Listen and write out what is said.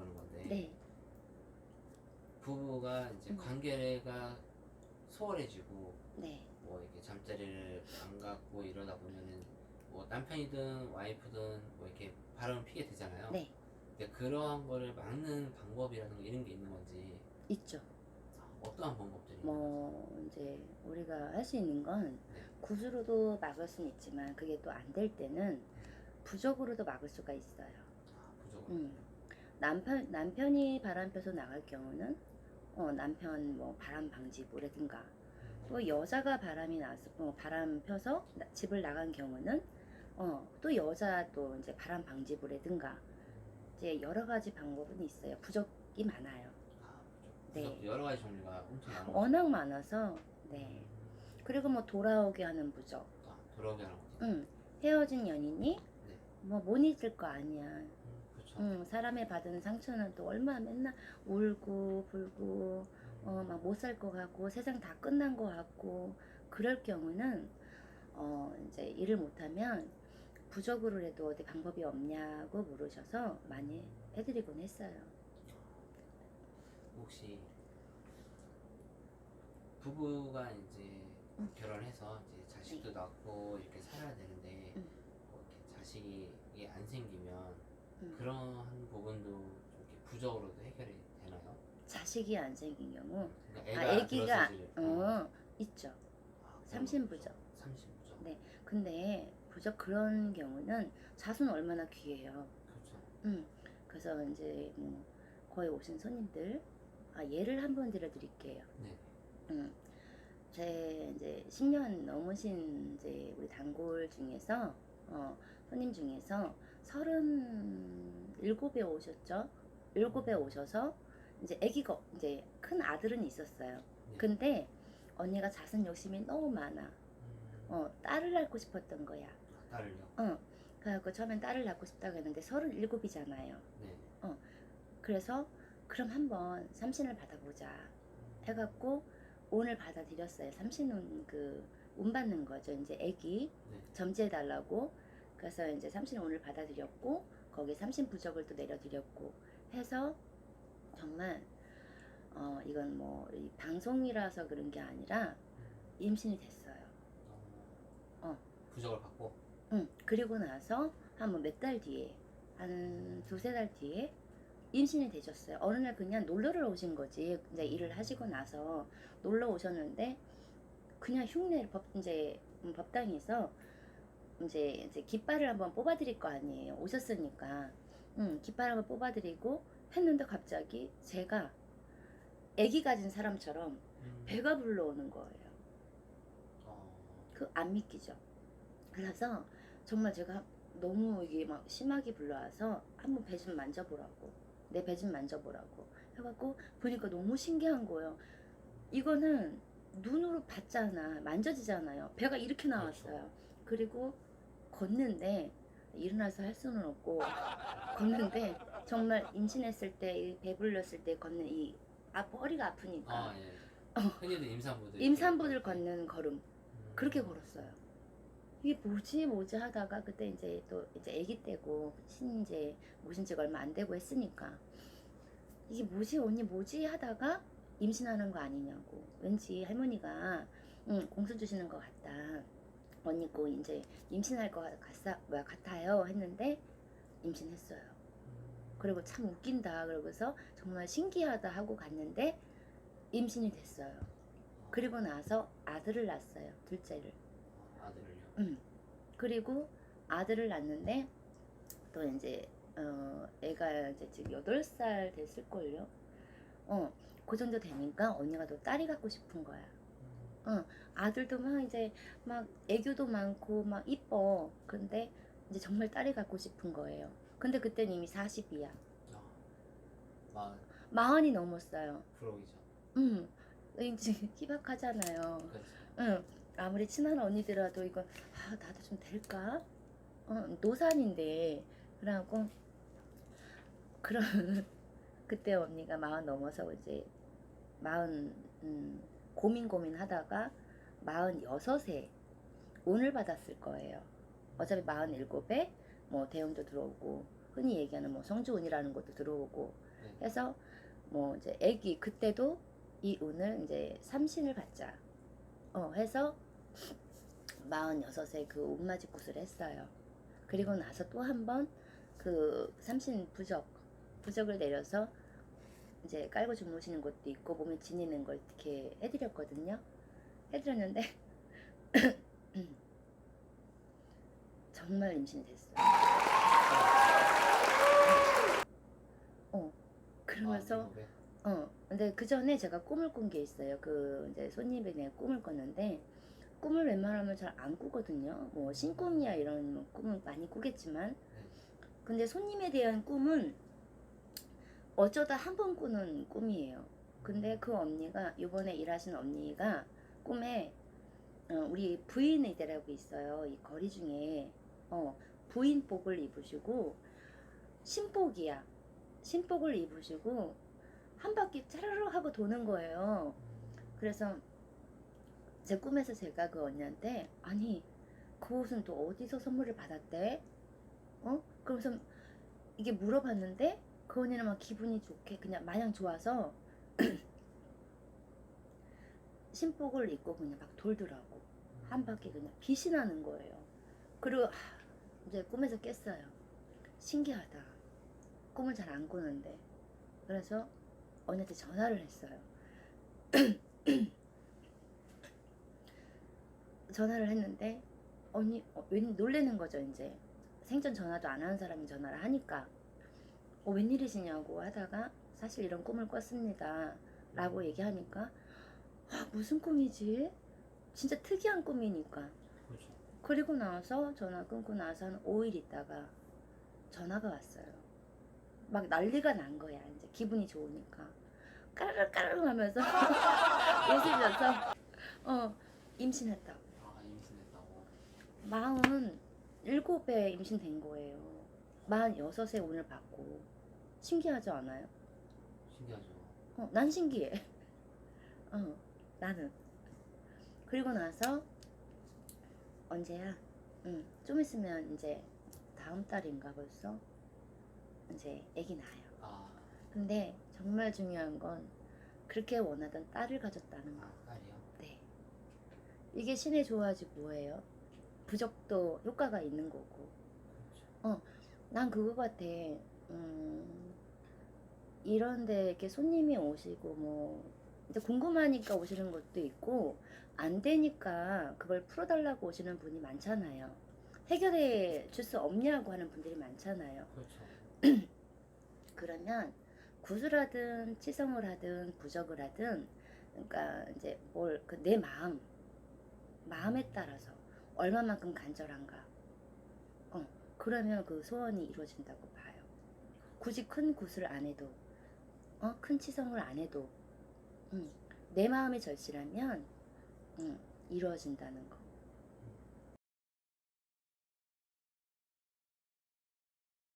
여쭤보는 건데 네. 부부가 이제 음. 관계가 소홀해지고 네. 뭐 이렇게 잠자리를 안 갖고 이러다 보면은 뭐 남편이든 와이프든 뭐 이렇게 바람을 피게 되잖아요. 네. 근데 그러한 거를 막는 방법이라든가 이런 게 있는 건지 있죠. 어떠한 방법들이. 뭐 이제 우리가 할 수 있는 건 네. 굿으로도 막을 수는 있지만 그게 또 안 될 때는 부적으로도 막을 수가 있어요. 아, 부족은 음. 남편 남편이 바람 펴서 나갈 경우는 어, 남편 뭐 바람 방지부라든가 또 여자가 바람이 나서 어, 바람 펴서 나- 집을 나간 경우는 어, 또 여자 또 이제 바람 방지부라든가 이제 여러 가지 방법은 있어요. 부적이 많아요. 아. 네. 여러 가지 종류가 엄청 워낙 많아서 네. 그리고 뭐 돌아오게 하는 부적. 아, 돌아오게 하는 거죠. 응. 헤어진 연인이 네. 뭐 못 잊을 거 아니야. 응. 사람이 받은 상처는 또 얼마나 맨날 울고 불고 어 막 못 살 것 같고 세상 다 끝난 것 같고 그럴 경우는 어 이제 일을 못하면 부적으로라도 어디 방법이 없냐고 물으셔서 많이 해드리곤 했어요. 혹시 부부가 이제 음. 결혼해서 이제 자식도 낳고 이렇게 살아야 되는데 음. 뭐 이렇게 자식이 안 생기면 음. 그런 부분도 좀 이렇게 부적으로도 해결이 되나요? 자식이 안 생긴 경우 그러니까 아 애기가 어 있죠. 아, 삼신부적. 삼신부적. 네. 근데 부적 그런 경우는 자손 얼마나 귀해요. 그렇죠. 음. 그래서 이제 뭐 거의 오신 손님들 아 예를 한번 들어드릴게요. 네. 음. 제 이제 10년 넘으신 이제 우리 단골 중에서 어, 손님 중에서 37에 오셨죠. 7에 오셔서 이제 아기가 이제 큰 아들은 있었어요. 네. 근데 언니가 자손 욕심이 너무 많아. 음, 어, 딸을 낳고 싶었던 거야. 아, 딸을요. 어. 그래갖고 처음엔 딸을 낳고 싶다고 했는데 37이잖아요. 네. 그래서 그럼 한번 삼신을 받아보자. 해갖고 온을 받아들였어요. 삼신은 그, 운 받는 거죠. 이제 애기 네. 점지해달라고. 그래서 이제 삼신 운을 받아들였고, 거기에 삼신 부적을 또 내려드렸고, 해서 정말, 어, 이건 뭐, 이 방송이라서 그런 게 아니라 임신이 됐어요. 어, 어. 부적을 받고. 응. 그리고 나서 한뭐몇달 뒤에, 한 두세 달 뒤에 임신이 되셨어요. 어느 날 그냥 놀러를 오신 거지. 이제 일을 하시고 나서 놀러 오셨는데, 그냥 흉내를 법, 이제, 음, 법당에서 이제, 이제 깃발을 한번 뽑아드릴 거 아니에요. 오셨으니까. 응, 깃발 한번 뽑아드리고 했는데 갑자기 제가 애기 가진 사람처럼 음, 배가 불러오는 거예요. 어, 그 안 믿기죠. 그래서 정말 제가 너무 이게 막 심하게 불러와서 한번 배 좀 만져보라고 내 배 좀 만져보라고 해갖고 보니까 너무 신기한 거예요. 이거는 눈으로 봤잖아 만져지잖아요. 배가 이렇게 나왔어요. 그리고 걷는데 일어나서 할 수는 없고 걷는데 정말 임신했을 때 배 불렀을 때 걷는 이 아, 허리가 아프니까 아, 예. 흔히들 임산부들. 임산부들 걷는 걸음 음, 그렇게 걸었어요. 이게 뭐지 뭐지 하다가 그때 이제 또 이제 아기 때고 신 이제 모신 지가 얼마 안 되고 했으니까 이게 뭐지 언니 뭐지 하다가 임신하는 거 아니냐고 왠지 할머니가 응, 공수 주시는 것 같다 언니 거 이제 임신할 것 같사, 뭐야, 같아요 했는데 임신했어요 음, 그리고 참 웃긴다 그러고서 정말 신기하다 하고 갔는데 임신이 됐어요 그리고 나서 아들을 낳았어요 둘째를 어, 아들을요. 음. 그리고 아들을 낳는데 또 이제 어 애가 이제 지금 8살 됐을 걸요. 어, 그 정도 되니까 언니가 또 딸이 갖고 싶은 거야. 음, 아들도 막 이제 막 애교도 많고 막 이뻐. 근데 이제 정말 딸이 갖고 싶은 거예요. 근데 그때는 이미 40이야. 아, 마 마흔이 넘었어요. 부록이죠. 음. 이제 희박하잖아요. 그렇죠. 응, 아무리 친한 언니들라도 이거 아 나도 좀 될까? 어 노산인데 그래갖고 그런 그때 언니가 마흔 넘어서 이제 마흔 음, 고민 고민하다가 마흔 여섯에 운을 받았을 거예요. 어차피 마흔 일곱에 뭐 대운도 들어오고 흔히 얘기하는 뭐 성주운이라는 것도 들어오고 해서 뭐 이제 애기 그때도 이 운을 이제 삼신을 받자. 어 해서 46에 그 운마집 굿을 했어요. 그리고 나서 또 한 번 그 삼신 부적 부적을 내려서 이제 깔고 주무시는 것도 있고 몸에 지니는 걸 이렇게 해드렸거든요. 해드렸는데 정말 임신이 됐어요. 어 그러면서 아? 어 근데 그 전에 제가 꿈을 꾼 게 있어요. 그 이제 손님에게 내가 꿈을 꿨는데 꿈을 웬만하면 잘 안 꾸거든요. 뭐 신꿈이야 이런 꿈은 많이 꾸겠지만 근데 손님에 대한 꿈은 어쩌다 한 번 꾸는 꿈이에요. 근데 그 언니가 이번에 일하신 언니가 꿈에 어, 우리 부인이라고 있어요. 이 거리 중에 어, 부인복을 입으시고 신복이야. 신복을 입으시고 한 바퀴 차르르 하고 도는 거예요. 그래서 제 꿈에서 제가 그 언니한테 아니 그 옷은 또 어디서 선물을 받았대? 어? 그래서 이게 물어봤는데 그 언니는 막 기분이 좋게 그냥 마냥 좋아서 신복을 입고 그냥 막 돌더라고 한 바퀴 그냥 빛이 나는 거예요. 그리고 하, 이제 꿈에서 깼어요. 신기하다. 꿈을 잘 안 꾸는데 그래서 언니한테 전화를 했어요. 전화를 했는데 언니 어, 웬 놀래는 거죠 이제 생전 전화도 안 하는 사람이 전화를 하니까 어, 웬일이시냐고 하다가 사실 이런 꿈을 꿨습니다. 라고 얘기하니까 아, 무슨 꿈이지? 진짜 특이한 꿈이니까. 그렇죠. 그리고 나서 전화 끊고 나서 한 5일 있다가 전화가 왔어요. 막 난리가 난 거야 이제 기분이 좋으니까. 까르르 까르르 하면서 웃으면서 어 임신했다고. 아 임신했다고. 마흔 일곱에 임신된 거예요. 마흔 여섯에 오늘 받고 신기하지 않아요? 신기하죠. 어, 난 신기해. 어, 나는. 그리고 나서 언제야? 응, 좀 있으면 이제 다음 달인가 벌써 이제 아기 낳아요. 아, 근데 정말 중요한 건 그렇게 원하던 딸을 가졌다는 거. 아 딸이요. 네. 이게 신의 조화지 뭐예요? 부적도 효과가 있는 거고. 그렇죠. 난 그거 같아. 음, 이런데 이렇게 손님이 오시고 뭐 이제 궁금하니까 오시는 것도 있고 안 되니까 그걸 풀어달라고 오시는 분이 많잖아요. 해결해 줄 수 없냐고 하는 분들이 많잖아요. 그렇죠. 그러면 구슬하든 치성을 하든 부적을 하든 그러니까 이제 뭘그내 마음 마음에 따라서 얼마만큼 간절한가 어 그러면 그 소원이 이루어진다고 봐요. 굳이 큰 구슬 안 해도 어 큰 치성을 안 해도 음, 내 마음이 절실하면 음, 이루어진다는 거